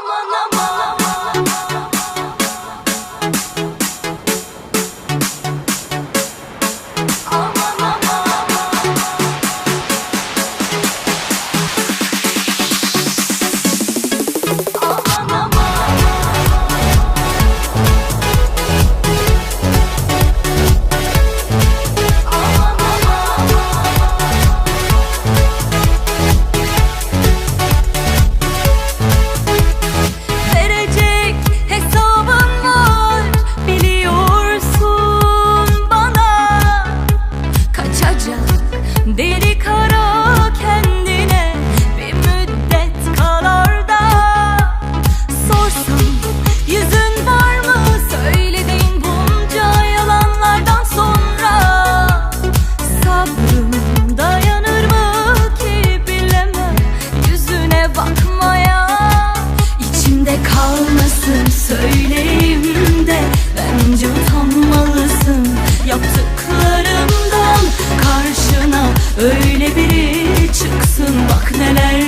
mama, mama. Deli kara kendine bir müddet kalar da Sorsam yüzün var mı? Söylediğin bunca yalanlardan sonra Sabrım dayanır mı ki bilemem yüzüne bakmaya İçimde kalmasın söyleyeyim de Bence utanmalısın yaptıklarımdan Karşına Öyle biri çıksın bak neler